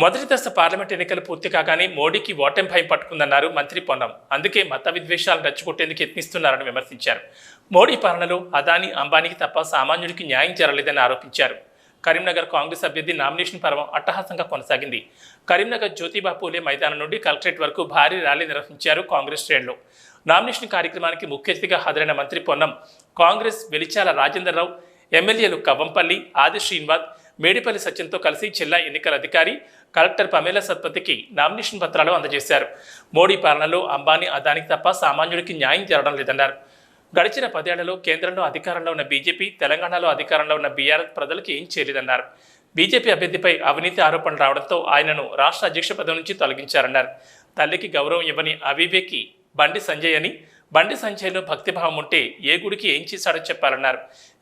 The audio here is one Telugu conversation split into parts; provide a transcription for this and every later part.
మొదటి దశ పార్లమెంట్ ఎన్నికలు పూర్తి కాగానే మోడీకి ఓటమి భయం పట్టుకుందన్నారు మంత్రి పొన్నం. అందుకే మత విద్వేషాలు రెచ్చగొట్టేందుకు యత్నిస్తున్నారని విమర్శించారు. మోడీ పాలనలో అదాని అంబానీకి తప్ప సామాన్యుడికి న్యాయం జరగలేదని ఆరోపించారు. కరీంనగర్ కాంగ్రెస్ అభ్యర్థి నామినేషన్ పర్వం అట్టహాసంగా కొనసాగింది. కరీంనగర్ జ్యోతిబా పూలే మైదానం నుండి కలెక్టరేట్ వరకు భారీ ర్యాలీ నిర్వహించారు కాంగ్రెస్ శ్రేణులు. నామినేషన్ కార్యక్రమానికి ముఖ్య అతిథిగా హాజరైన మంత్రి పొన్నం కాంగ్రెస్ వెలిచాల రాజేందర్రావు ఎమ్మెల్యేలు కవ్వంపల్లి ఆది శ్రీనివాస్ మేడిపల్లి సత్యంతో కలిసి జిల్లా ఎన్నికల అధికారి కలెక్టర్ పమేల సత్పతికి నామినేషన్ పత్రాలు అందజేశారు. మోడీ పాలనలో అంబానీ అదానికి తప్ప సామాన్యుడికి న్యాయం జరగడం లేదన్నారు. గడిచిన పదేళ్ళలో కేంద్రంలో అధికారంలో ఉన్న బీజేపీ తెలంగాణలో అధికారంలో ఉన్న బీఆర్ఎస్ ప్రజలకు ఏం చేయలేదన్నారు. బీజేపీ అభ్యర్థిపై అవినీతి ఆరోపణలు రావడంతో ఆయనను రాష్ట్ర అధ్యక్ష పదవి నుంచి తొలగించారన్నారు. తల్లికి గౌరవం ఇవ్వని అవివేకి బండి సంజయ్ అని బండి సంజయ్లో భక్తిభావం ఉంటే ఏ గుడికి ఏం చేశాడో చెప్పాలన్నారు.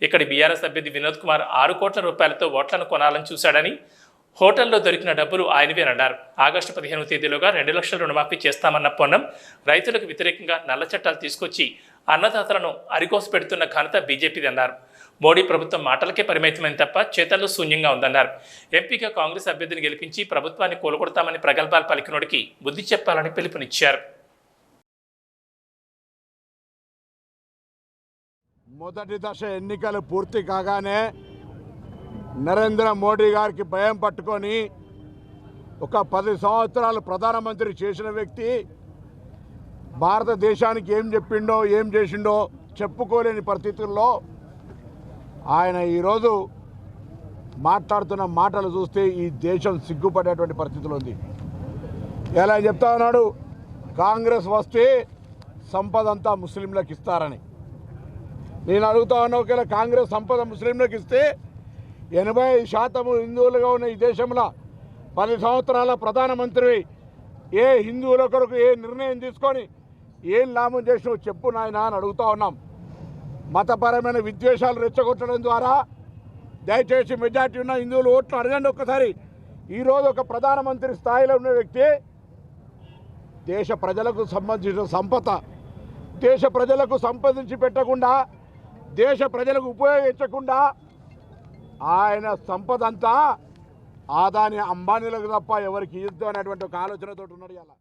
ఇక్కడి బీఆర్ఎస్ అభ్యర్థి వినోద్ కుమార్ ఆరు కోట్ల రూపాయలతో ఓట్లను కొనాలని చూశాడని హోటల్లో దొరికిన డబ్బులు ఆయనవేనన్నారు. ఆగస్టు పదిహేనవ తేదీలోగా రెండు లక్షల రుణమాఫీ చేస్తామన్న పొన్నం రైతులకు వ్యతిరేకంగా నల్ల చట్టాలు తీసుకొచ్చి అన్నదాతలను అరికోసి పెడుతున్న ఘనత బీజేపీది అన్నారు. మోడీ ప్రభుత్వం మాటలకే పరిమితమైన తప్ప చేతల్లో శూన్యంగా ఉందన్నారు. ఎంపీగా కాంగ్రెస్ అభ్యర్థిని గెలిపించి ప్రభుత్వాన్ని కోలుకొడతామని ప్రగల్భాలు పలికినోడికి బుద్ధి చెప్పాలని పిలుపునిచ్చారు. మొదటి దశ ఎన్నికలు పూర్తి కాగానే నరేంద్ర మోడీ గారికి భయం పట్టుకొని ఒక పది సంవత్సరాలు ప్రధానమంత్రి చేసిన వ్యక్తి భారతదేశానికి ఏం చెప్పిండో ఏం చేసిండో చెప్పుకోలేని పరిస్థితుల్లో ఆయన ఈరోజు మాట్లాడుతున్న మాటలు చూస్తే ఈ దేశం సిగ్గుపడేటువంటి పరిస్థితులు ఉంది. ఎలా చెప్తా ఉన్నాడు? కాంగ్రెస్ వస్తే సంపద అంతా ముస్లింలకు ఇస్తారని. నేను అడుగుతా ఉన్నా ఒకవేళ కాంగ్రెస్ సంపద ముస్లింలకు ఇస్తే ఎనభై శాతము హిందువులుగా ఉన్న ఈ దేశంలో పది సంవత్సరాల ప్రధానమంత్రి ఏ హిందువుల కొరకు ఏ నిర్ణయం తీసుకొని ఏం లాభం చేసినావు చెప్పు నాయన అని అడుగుతా ఉన్నాం. మతపరమైన విద్వేషాలు రెచ్చగొట్టడం ద్వారా దయచేసి మెజార్టీ ఉన్న హిందువులు ఓట్లు అడగండి ఒక్కసారి. ఈరోజు ఒక ప్రధానమంత్రి స్థాయిలో ఉన్న వ్యక్తి దేశ ప్రజలకు సంబంధించిన సంపద దేశ ప్రజలకు సంపాదించి పెట్టకుండా దేశ ప్రజలకు ఉపయోగించకుండా ఆయన సంపద అంతా ఆదాని అంబానీలకు తప్ప ఎవరికి ఇద్దు అనేటువంటి ఒక ఆలోచనతో ఉన్నాడు ఇలా